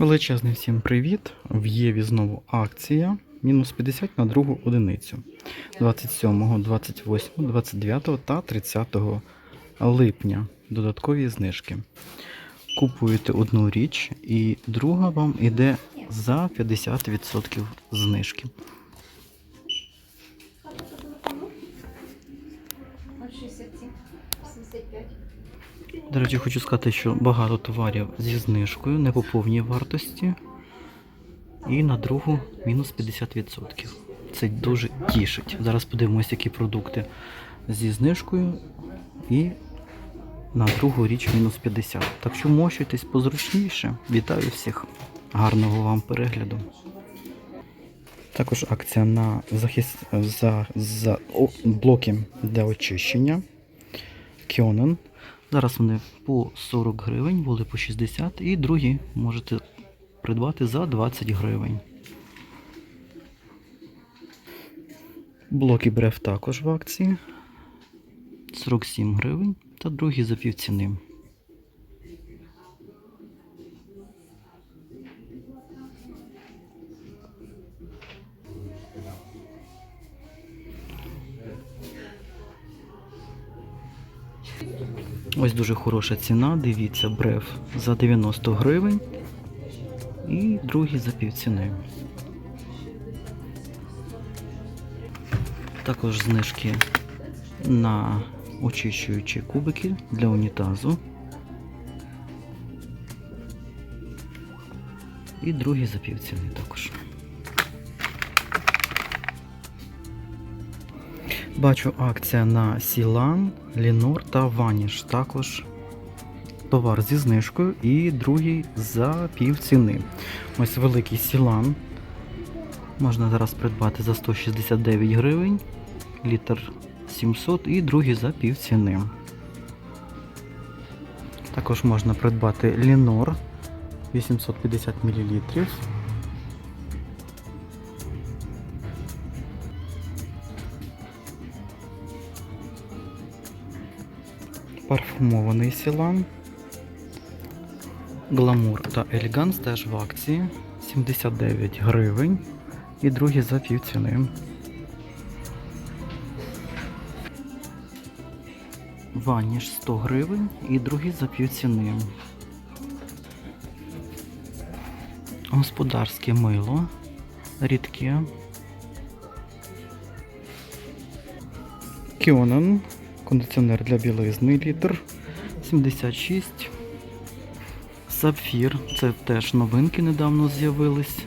Величезний всім привіт! В Єві знову акція. Мінус 50 на другу одиницю. 27, 28, 29 та 30 липня. Додаткові знижки. Купуєте одну річ і друга вам іде за 50% знижки. До речі, хочу сказати, що багато товарів зі знижкою, не по повній вартості. І на другу мінус 50%. Це дуже тішить. Зараз подивимося, які продукти зі знижкою. І на другу річ мінус 50. Так що мощуйтесь позручніше. Вітаю всіх. Гарного вам перегляду. Також акція на захист за, за о, блоки для очищення. Кьонен. Зараз вони по 40 гривень, були по 60 і другі можете придбати за 20 гривень. Блоки брев також в акції 47 гривень та другі за півціни. Ось дуже хороша ціна. Дивіться, брев за 90 гривень і другі за півціни. Також знижки на очищуючі кубики для унітазу. І другі за півціни також. Бачу акція на Сілан, Лінор та Ваніш. Також товар зі знижкою і другий за пів ціни. Ось великий Сілан. Можна зараз придбати за 169 гривень, літр 700 і другий за пів ціни. Також можна придбати Лінор 850 мл. Парфумований Сілан. Гламур та Елеганс теж в акції 79 гривень і другі за пів ціни. Ваніш 100 гривень і другі за пів ціни. Господарське мило рідке. Кіонен кондиціонер для білизни літр 76. Сапфір, це теж новинки недавно з'явились.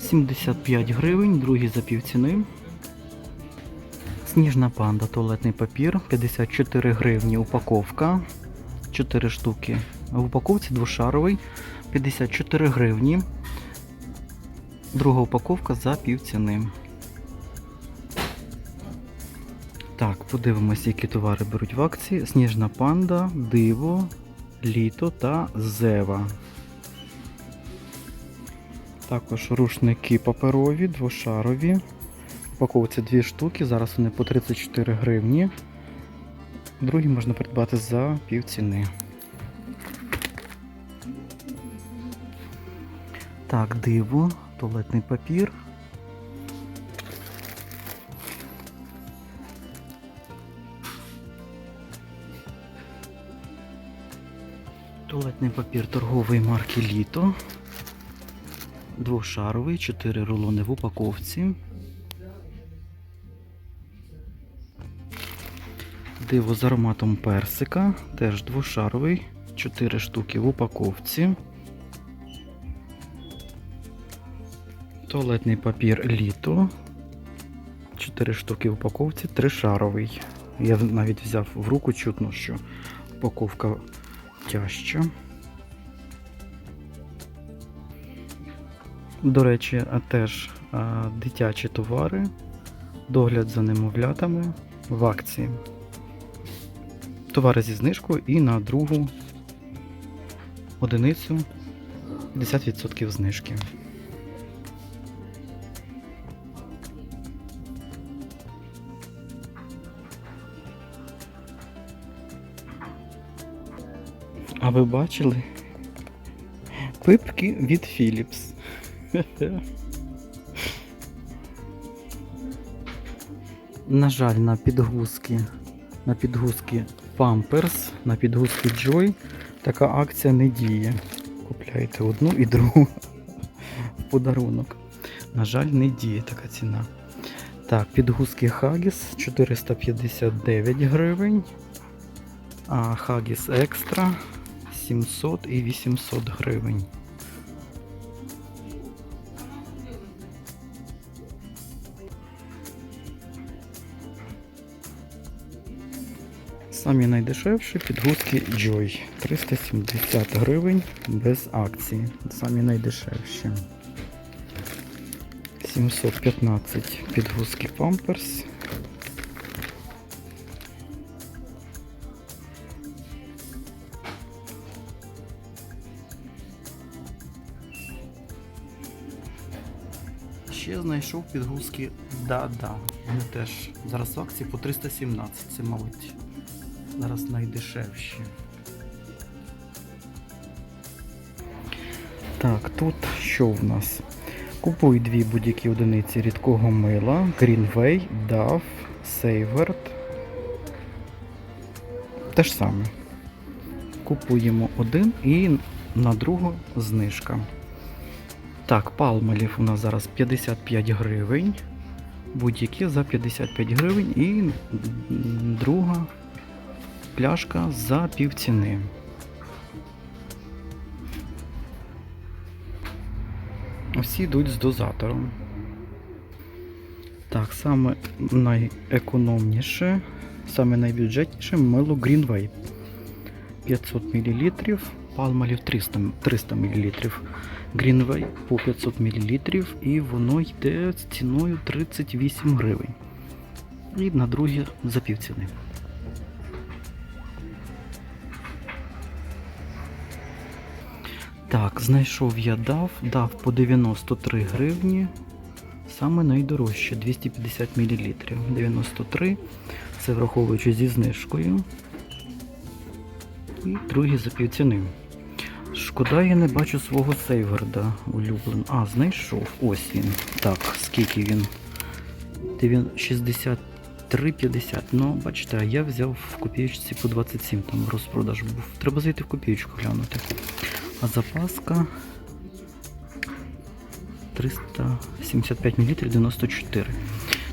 75 гривень, другі за півціни. Сніжна панда, туалетний папір, 54 гривні упаковка. 4 штуки. В упаковці двошаровий, 54 гривні. Друга упаковка за півціни. Так, подивимося, які товари беруть в акції. Сніжна панда, диво, літо та зева. Також рушники паперові, двошарові. Упаковці дві штуки, зараз вони по 34 гривні. Другі можна придбати за пів ціни. Так, диво, туалетний папір. Туалетний папір торгової марки Літо. Двошаровий, 4 рулони в упаковці. Диво з ароматом персика, теж двошаровий, 4 штуки в упаковці. Туалетний папір Літо. 4 штуки в упаковці, тришаровий. Я навіть взяв в руку чутно, що упаковка тяжча. До речі, а теж а, дитячі товари, догляд за немовлятами в акції. Товари зі знижкою і на другу одиницю 50% знижки. Ви бачили, Пипки від Philips. На жаль, на підгузки, на підгузки Pampers, на підгузки Joy така акція не діє. Купляєте одну і другу в подарунок. На жаль, не діє така ціна. Так, підгузки Haggis 459 гривень. А Haggis Extra 700 і 800 гривень. Самі найдешевші підгузки Joy 370 гривень без акції. Самі найдешевші. 715 підгузки Pampers. Знайшов підгузки Да-да. Вони теж зараз в акції по 317. Це, мабуть, зараз найдешевші. Так, тут що в нас? Купуй дві будь-які одиниці рідкого мила, Greenway, DAF, Savert. Те ж саме. Купуємо один і на другу знижка. Так, палмалів у нас зараз 55 гривень. Будь-які за 55 гривень і друга пляшка за півціни. Всі йдуть з дозатором. Так, саме найекономніше, саме найбюджетніше мило Greenway. 500 мл, палмалів 300, 300 мл. Greenway по 500 мл і воно йде з ціною 38 гривень. І на друге за півціни. Так, знайшов я дав, дав по 93 гривні. Саме найдорожче 250 мл. 93. Це враховуючи зі знижкою. І другі за півціни. Шкода, я не бачу свого сейверда улюбленого. А, знайшов. Ось він. Так, скільки він? Він 63,50. Ну, бачите, я взяв в копієчці по 27, там розпродаж був. Треба зайти в копієчку глянути. А запаска 375 мл 94.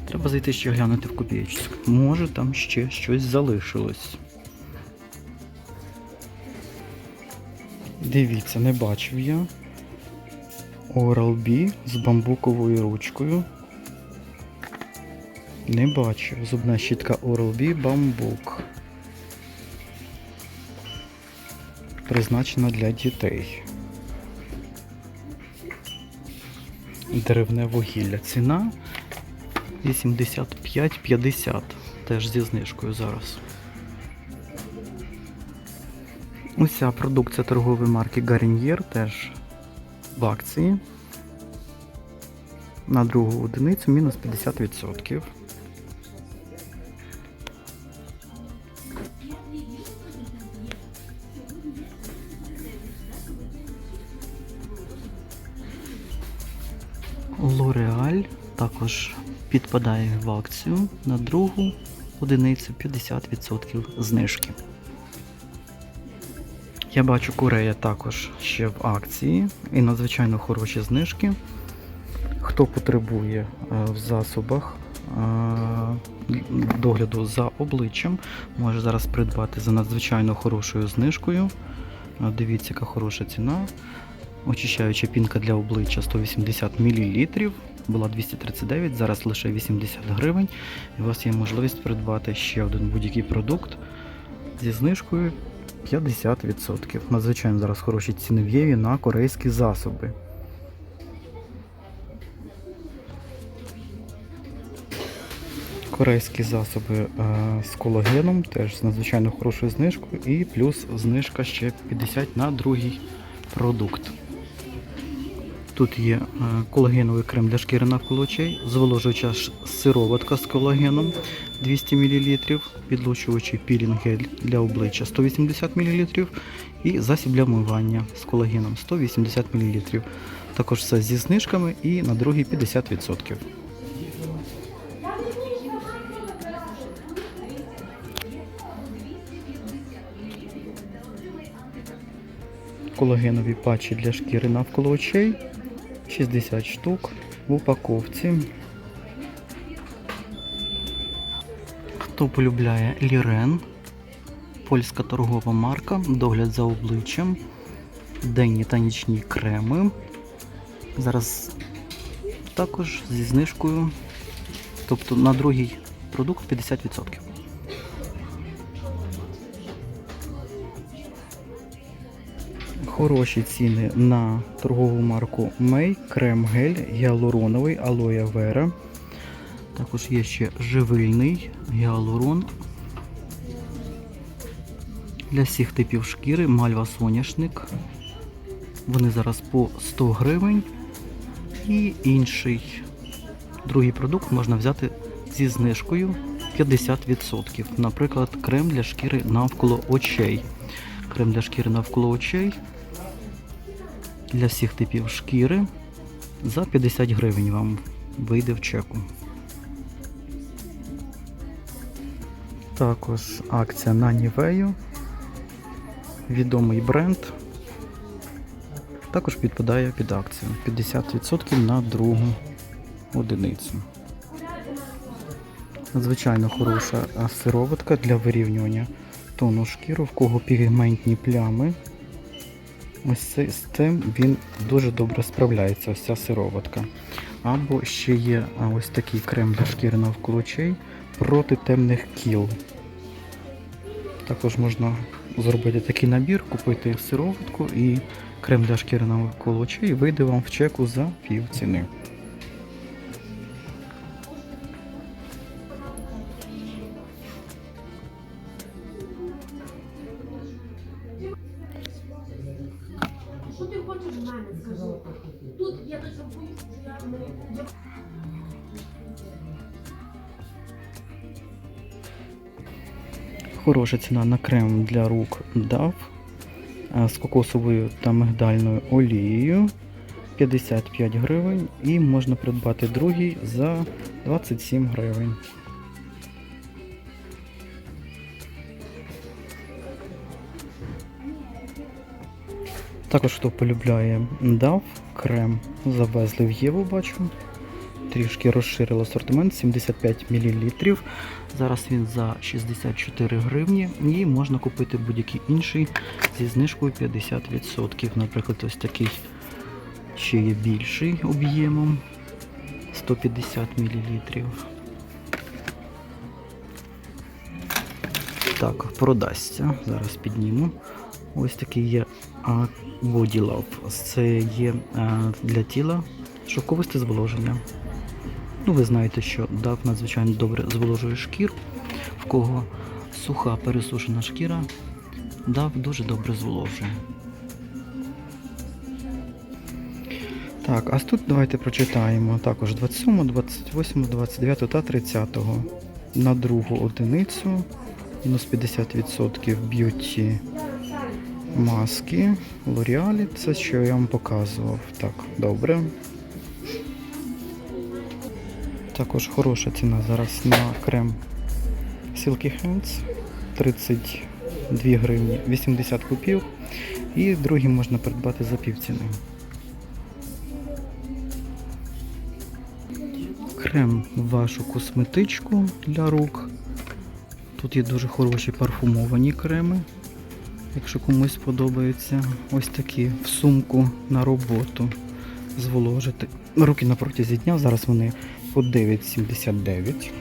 Треба зайти ще глянути в копієчку. Може там ще щось залишилось. Дивіться, не бачив я. Oral-B з бамбуковою ручкою. Не бачив. Зубна щітка Oral-B бамбук. Призначена для дітей. Деревне вугілля. Ціна 85,50. Теж зі знижкою зараз. Уся продукція торгової марки Garnier теж в акції. На другу одиницю мінус 50%. L'Oreal також підпадає в акцію на другу одиницю 50% знижки. Я бачу Корея також ще в акції і надзвичайно хороші знижки. Хто потребує е, в засобах е, догляду за обличчям, може зараз придбати за надзвичайно хорошою знижкою. Е, Дивіться, яка хороша ціна. Очищаюча пінка для обличчя 180 мл. Була 239, зараз лише 80 гривень. І у вас є можливість придбати ще один будь-який продукт зі знижкою 50%. Надзвичайно зараз хороші ціни в Єві на корейські засоби. Корейські засоби е, з колагеном теж з надзвичайно хорошою знижкою і плюс знижка ще 50 на другий продукт. Тут є е, колагеновий крем для шкіри навколо очей, зволожуюча сироватка з колагеном 200 мл, підлучувачий пілінг гель для обличчя 180 мл І засіб для вмивання з колагеном 180 мл. Також все зі знижками і на другий 50%. Колагенові патчі для шкіри навколо очей 60 штук в упаковці. Хто полюбляє Лірен, польська торгова марка, догляд за обличчям, денні та нічні креми. Зараз також зі знижкою, тобто на другий продукт 50%. Хороші ціни на торгову марку May, крем гель гіалуроновий алоє вера. Також є ще живильний гіалурон. Для всіх типів шкіри мальва соняшник. Вони зараз по 100 гривень. І інший другий продукт можна взяти зі знижкою 50%. Наприклад, крем для шкіри навколо очей. Крем для шкіри навколо очей для всіх типів шкіри за 50 гривень вам вийде в чеку. Також акція на Нівею. Відомий бренд. Також підпадає під акцію 50% на другу одиницю. Надзвичайно хороша сироватка для вирівнювання тону шкіру, в кого пігментні плями. Ось з цим він дуже добре справляється, ось ця сироватка. Або ще є ось такий крем для шкіри навколо очей проти темних кіл. Також можна зробити такий набір, купити сироватку і крем для шкіри навколо очей вийде вам в чеку за пів ціни. Що ти хочеш в мене, скажи? Тут я дуже боюсь, що я не... Хороша ціна на крем для рук DAV з кокосовою та мигдальною олією 55 гривень і можна придбати другий за 27 гривень. Також хто полюбляє DAV, крем завезли в Єву, бачу. Трішки розширили асортимент 75 мл. Зараз він за 64 гривні і можна купити будь-який інший зі знижкою 50%. Наприклад, ось такий ще є більший об'ємом 150 мл. Так, продасться. Зараз підніму. Ось такий є Body Love. Це є для тіла шовковисте зволоження. Ну, ви знаєте, що DAV надзвичайно добре зволожує шкіру. В кого суха пересушена шкіра, DAV дуже добре зволожує. Так, а тут давайте прочитаємо також 27, 28, 29 та 30 на другу одиницю. Мінус 50% б'юті маски. L'Oreal, це що я вам показував. Так, добре. Також хороша ціна зараз на крем Silky Hands 32 гривні 80 купів. І другий можна придбати за півціни. Крем вашу косметичку для рук. Тут є дуже хороші парфумовані креми. Якщо комусь подобається, ось такі в сумку на роботу зволожити. Руки на протязі дня, зараз вони по 9,79.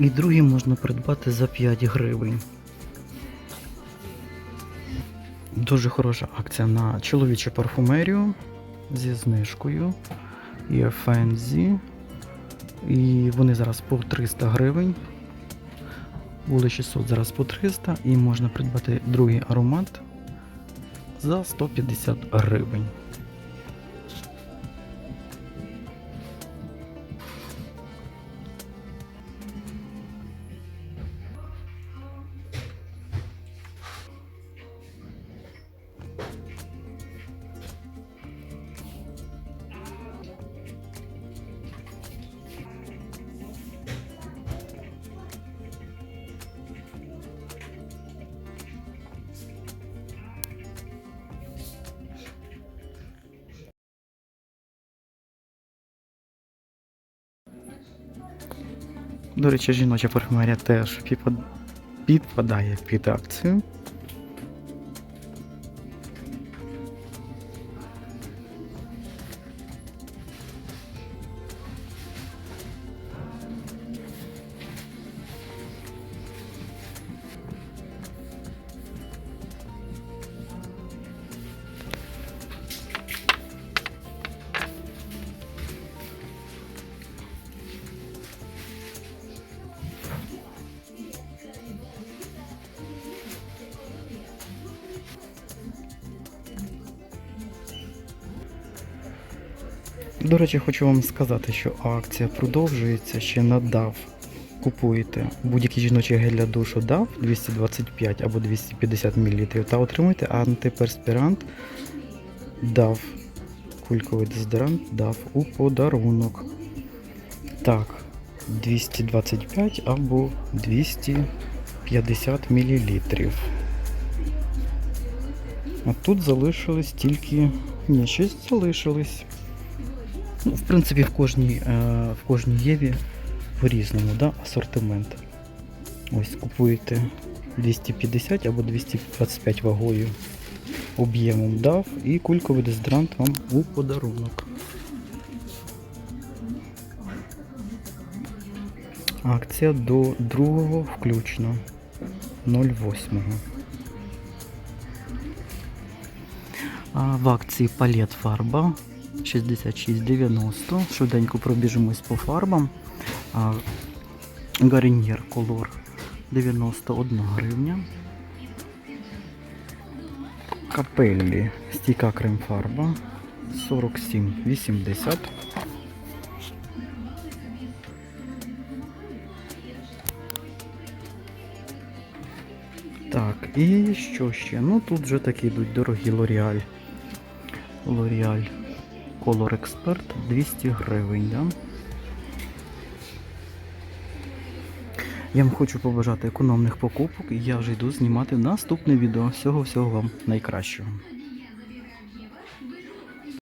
І другі можна придбати за 5 гривень. Дуже хороша акція на чоловічу парфумерію зі знижкою. Є Фензі. І вони зараз по 300 гривень. Були 600, зараз по 300 і можна придбати другий аромат за 150 гривень. До речі, жіноча парфумерія теж підпадає під акцію. До речі, хочу вам сказати, що акція продовжується ще на DAV. Купуєте будь-який жіночий гель для душу DAV 225 або 250 мл та отримуєте антиперспірант DAV. Кульковий дезодорант DAV у подарунок. Так, 225 або 250 мл. А тут залишилось тільки. Ні, щось залишилось. Ну, в принципі, в кожній, е, в кожній Єві по-різному, да, асортимент. Ось купуєте 250 або 225 вагою об'ємом дав і кульковий дезодорант вам у подарунок. Акція до 2 включно 08. А в акції палет фарба 66,90. Швиденько пробіжимось по фарбам. Гарнір колор 91 гривня. Капеллі стійка крем-фарба 47,80. Так, і що ще? Ну тут вже такі йдуть дорогі L'Oreal. L'Oreal Color Expert 200 гривень. Да? Я вам хочу побажати економних покупок і я вже йду знімати наступне відео. Всього всього вам найкращого.